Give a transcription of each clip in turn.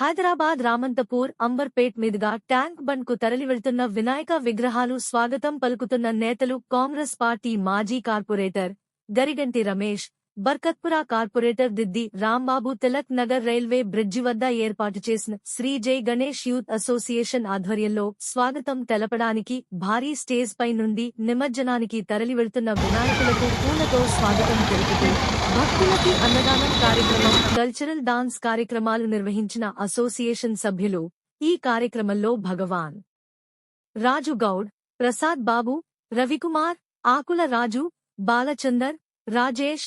హైదరాబాద్ రామంతపూర్ అంబర్పేట్ మీదుగా ట్యాంక్ బండ్కు తరలి వినాయక విగ్రహాలు స్వాగతం పలుకుతున్న నేతలు కాంగ్రెస్ పార్టీ మాజీ corporator Gariganti Ramesh Barkatpura corporator Diddi Rambabu Tilak Nagar railway bridge వద్ద ఏర్పాటు చేసిన శ్రీ జై గణేష్ యూత్ అసోసియేషన్ ఆధ్వర్యంలో స్వాగతం తెలపడానికి భారీ స్టేజ్ పై నుండి నిమజ్జనానికి తరలి వెళ్తున్న వినాయకులకు పూలతో స్వాగతం తెలుపుతూ భక్తులకి అన్నదానం కార్యక్రమం కల్చరల్ డాన్స్ కార్యక్రమాలు నిర్వహించిన అసోసియేషన్ సభ్యులు ఈ కార్యక్రమంలో భగవాన్ రాజు గౌడ్ ప్రసాద్ బాబు రవికుమార్ ఆకుల రాజు బాలచందర్ రాజేష్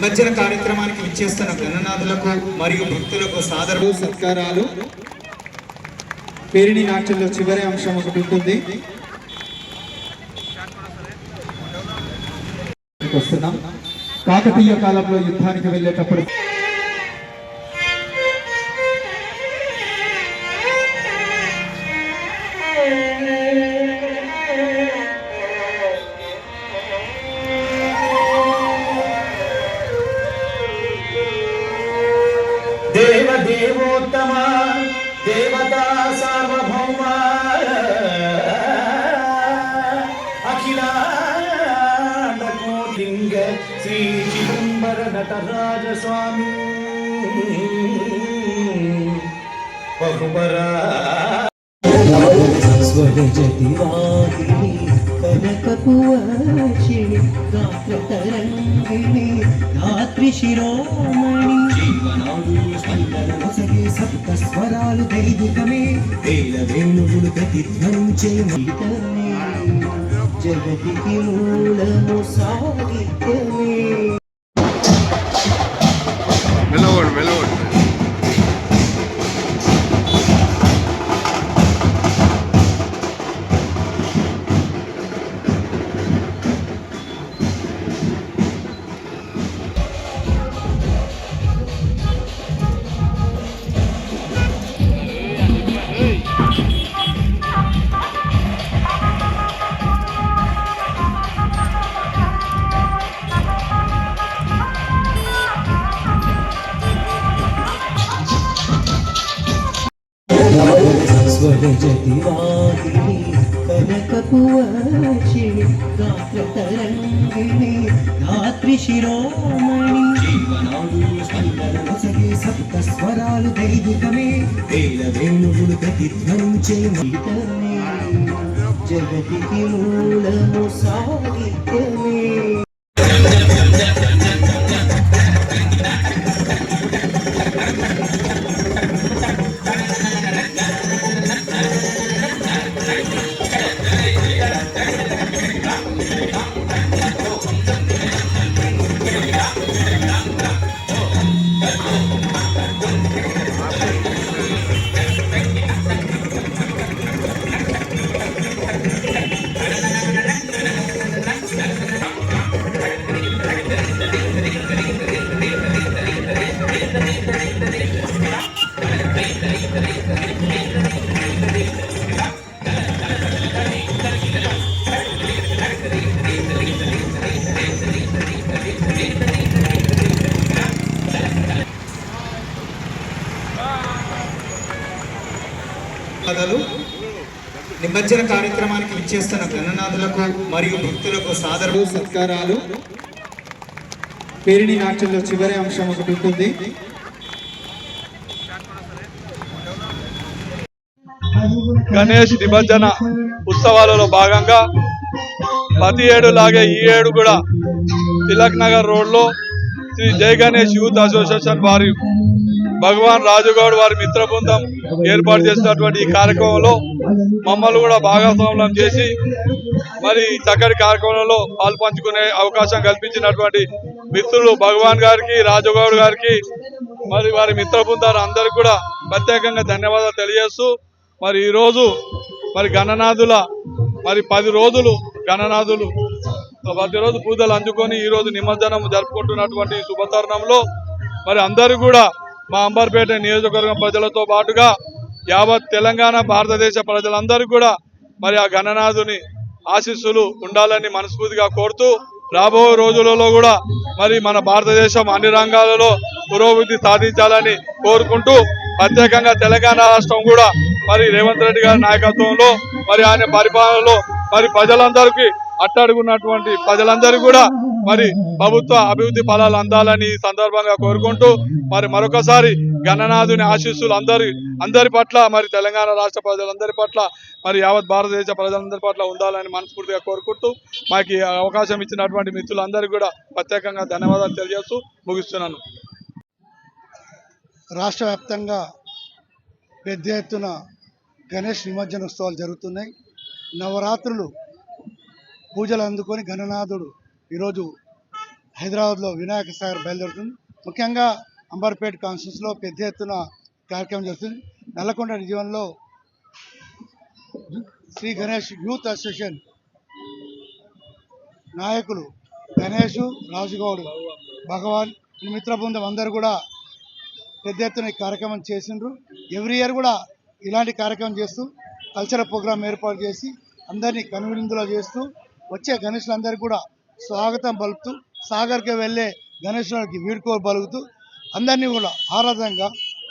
నిమజ్జన కార్యక్రమానికి విచ్చేస్తున్న గణనాథులకు మరియు భక్తులకు సాదరు సత్కారాలు. పేరిణి నాట్యంలో చివరి అంశం ఒకటి ఉంటుంది. వస్తున్నాం. కాకతీయ కాలంలో యుద్ధానికి వెళ్ళేటప్పుడు నటరాజస్వామి. బహుపరా స్వరజతి వాహిని కనకపువాసిని గాత్రతరంగిణి గాత్రి శిరోమణి స్పందనసరి సప్త స్వరాలు దైవికమే వేల వేణువులు ప్రతిధ్వనించే జగతికి మూలము సాహిత్యమే. స్వరజతివాదిని కనకపువాషిణి గాత్రతరంగిణి ధాత్రిశిరోమణి జీవనాడు స్పందనొసగే సప్త స్వరాలు దైవికమే వేల వేణువులు ప్రతిధ్వనించే గీతమే జగతికి మూలము సాహిత్యమే. నిమజ్జన కార్యక్రమానికి విచ్చేస్తున్న గణనాథులకు మరియు భక్తులకు సాదరు సత్కారాలు. పేరిణి నాట్యంలో చివరి అంశం ఒకటి ఉంటుంది. గణేష్ నిమజ్జన ఉత్సవాలలో భాగంగా ప్రతి ఏడు లాగే ఈ ఏడు కూడా తిలక్ నగర్ రోడ్లో శ్రీ జై గణేష్ యూత్ అసోసియేషన్ వారి భగవాన్ రాజుగౌడ్ వారి మిత్ర బృందం ఏర్పాటు చేసినటువంటి ఈ కార్యక్రమంలో మమ్మల్ని కూడా భాగస్వామ్యం చేసి మరి ఈ చక్కటి కార్యక్రమంలో పాల్పంచుకునే అవకాశం కల్పించినటువంటి మిత్రులు భగవాన్ గారికి రాజుగౌడ్ గారికి మరి వారి మిత్ర బృందాలు అందరికీ కూడా ప్రత్యేకంగా ధన్యవాదాలు తెలియజేస్తూ మరి ఈ రోజు మరి గణనాథుల మరి పది రోజులు గణనాథులు ప్రతిరోజు పూజలు అందుకొని ఈ రోజు నిమజ్జనం జరుపుకుంటున్నటువంటి శుభతరుణంలో మరి అందరూ కూడా మా అంబర్పేట నియోజకవర్గం ప్రజలతో పాటుగా యావత్ తెలంగాణ భారతదేశ ప్రజలందరూ కూడా మరి ఆ గణనాథుని ఆశీస్సులు ఉండాలని మనస్ఫూర్తిగా కోరుతూ రాబో రోజులలో కూడా మరి మన భారతదేశం అన్ని రంగాలలో పురోభివృద్ధి సాధించాలని కోరుకుంటూ ప్రత్యేకంగా తెలంగాణ రాష్ట్రం కూడా మరి రేవంత్ రెడ్డి గారి నాయకత్వంలో మరి ఆయన పరిపాలనలో మరి ప్రజలందరికీ అట్టడుగున్నటువంటి ప్రజలందరూ కూడా మరి ప్రభుత్వ అభివృద్ధి ఫలాలు అందాలని ఈ సందర్భంగా కోరుకుంటూ మరి మరొకసారి గణనాథుని ఆశీస్సులు అందరి అందరి పట్ల మరి తెలంగాణ రాష్ట్ర ప్రజలందరి పట్ల మరి యావత్ భారతదేశ ప్రజలందరి పట్ల ఉండాలని మనస్ఫూర్తిగా కోరుకుంటూ మాకు అవకాశం ఇచ్చినటువంటి మిత్రులందరికీ కూడా ప్రత్యేకంగా ధన్యవాదాలు తెలియజేస్తూ ముగిస్తున్నాను. రాష్ట్ర వ్యాప్తంగా పెద్ద ఎత్తున గణేష్ నిమజ్జన ఉత్సవాలు జరుగుతున్నాయి. నవరాత్రులు పూజలు అందుకొని గణనాథుడు ఈరోజు హైదరాబాద్లో వినాయక సాగర్ బయలుదేరుతుంది. ముఖ్యంగా అంబర్పేట్ కాన్స్టిట్యూన్స్లో పెద్ద ఎత్తున కార్యక్రమం జరుగుతుంది. నల్లకొండ రిజివన్లో శ్రీ గణేష్ యూత్ అసోసియేషన్ నాయకులు గణేష్ రాజుగౌడ్ భగవాన్ మిత్ర బృందం అందరూ కూడా పెద్ద ఎత్తున ఈ కార్యక్రమం చేసిండ్రు. ఎవ్రీ ఇయర్ కూడా ఇలాంటి కార్యక్రమం చేస్తూ కల్చరల్ ప్రోగ్రామ్ ఏర్పాటు చేసి అందరినీ కనువిందులో చేస్తూ వచ్చే గణేషులందరికీ కూడా స్వాగతం పలుకుతూ సాగర్కి వెళ్ళే గణేశ్వరుడికి వీడుకోలు పలుకుతూ అందరినీ కూడా ఆరాధంగా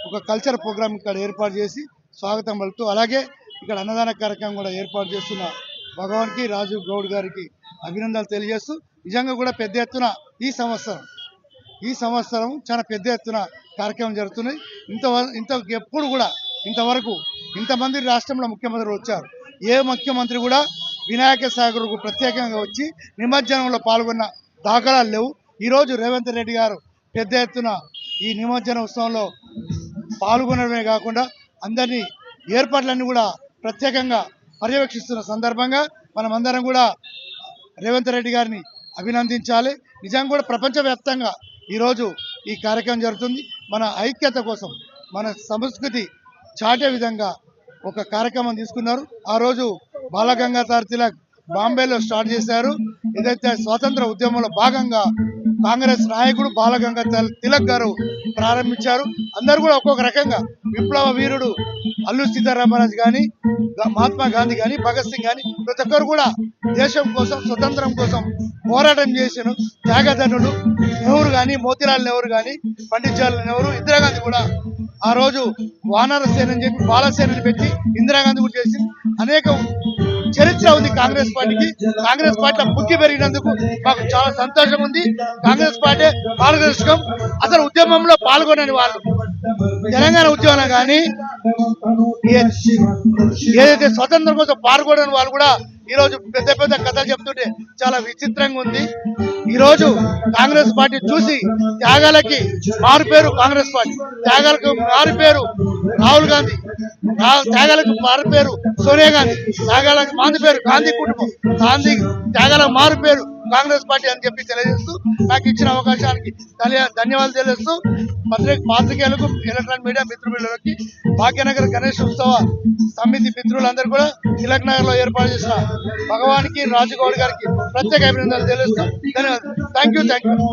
ఒక కల్చర్ ప్రోగ్రామ్ ఇక్కడ ఏర్పాటు చేసి స్వాగతం పలుకుతూ అలాగే ఇక్కడ అన్నదాన కార్యక్రమం కూడా ఏర్పాటు చేస్తున్న భగవాన్కి రాజు గౌడ్ గారికి అభినందనలు తెలియజేస్తూ నిజంగా కూడా పెద్ద ఎత్తున ఈ సంవత్సరం ఈ సంవత్సరం చాలా పెద్ద ఎత్తున కార్యక్రమం జరుగుతున్నాయి. ఇంత ఇంత ఎప్పుడు కూడా ఇంతవరకు ఇంతమంది రాష్ట్రంలో ముఖ్యమంత్రులు వచ్చారు. ఏ ముఖ్యమంత్రి కూడా వినాయక సాగర్కు ప్రత్యేకంగా వచ్చి నిమజ్జనంలో పాల్గొన్న దాఖలాలు లేవు. ఈరోజు రేవంత్ రెడ్డి గారు పెద్ద ఎత్తున ఈ నిమజ్జన ఉత్సవంలో పాల్గొనడమే కాకుండా అందరినీ ఏర్పాట్లన్నీ కూడా ప్రత్యేకంగా పర్యవేక్షిస్తున్న సందర్భంగా మనమందరం కూడా రేవంత్ రెడ్డి గారిని అభినందించాలి. నిజంగా కూడా ప్రపంచవ్యాప్తంగా ఈరోజు ఈ కార్యక్రమం జరుగుతుంది. మన ఐక్యత కోసం మన సంస్కృతి చాటే విధంగా ఒక కార్యక్రమం తీసుకున్నారు. ఆ రోజు బాలగంగాధర్ తిలక్ బాంబేలో స్టార్ట్ చేశారు. ఏదైతే స్వాతంత్ర ఉద్యమంలో భాగంగా కాంగ్రెస్ నాయకుడు బాలగంగాధర్ తిలక్ గారు ప్రారంభించారు. అందరూ కూడా ఒక్కొక్క రకంగా విప్లవ వీరుడు అల్లు సీతారామరాజు కానీ మహాత్మా గాంధీ కానీ భగత్ సింగ్ కానీ ప్రతి ఒక్కరు కూడా దేశం కోసం స్వతంత్రం కోసం పోరాటం చేసిన త్యాగధనులు నెహ్రూ కానీ మోతిలాల్ నెహ్రూ కానీ పండిత్ జవహర్లాల్ నెహ్రూ ఇందిరాగాంధీ కూడా ఆ రోజు వానర సేన అని చెప్పి బాలసేనని పెట్టి ఇందిరాగాంధీ కూడా చేసింది. అనేక చరిత్ర ఉంది కాంగ్రెస్ పార్టీకి. కాంగ్రెస్ పార్టీలో పుట్టి పెరిగినందుకు మాకు చాలా సంతోషం ఉంది. కాంగ్రెస్ పార్టీ పారదర్శకం. అసలు ఉద్యమంలో పాల్గొనని వాళ్ళు. తెలంగాణ ఉద్యమం కానీ ఏదైతే స్వతంత్రం కోసం పాల్గొనని వాళ్ళు కూడా ఈ రోజు పెద్ద పెద్ద కథలు చెప్తుంటే చాలా విచిత్రంగా ఉంది. ఈ రోజు కాంగ్రెస్ పార్టీ చూసి త్యాగాలకి మారు పేరు కాంగ్రెస్ పార్టీ. త్యాగాలకు మారు పేరు రాహుల్ గాంధీ. త్యాగాలకు మారు పేరు సోనియా గాంధీ. త్యాగాలకు మాంది పేరు గాంధీ కుటుంబం. గాంధీ త్యాగాలకు మారు పేరు కాంగ్రెస్ పార్టీ అని చెప్పి తెలియజేస్తూ నాకు ఇచ్చిన అవకాశానికి ధన్యవాదాలు తెలియజేస్తూ పత్రిక పాత్రికేయులకు ఎలక్ట్రానిక్ మీడియా మిత్రులకి భాగ్యనగర్ గణేష్ ఉత్సవ సమితి మిత్రులందరూ కూడా తిలక్ నగర్లో ఏర్పాటు చేసిన భగవానికి రాజుగౌడ్ గారికి ప్రత్యేక అభినందనలు తెలియజేస్తూ ధన్యవాదాలు. Thank you thank you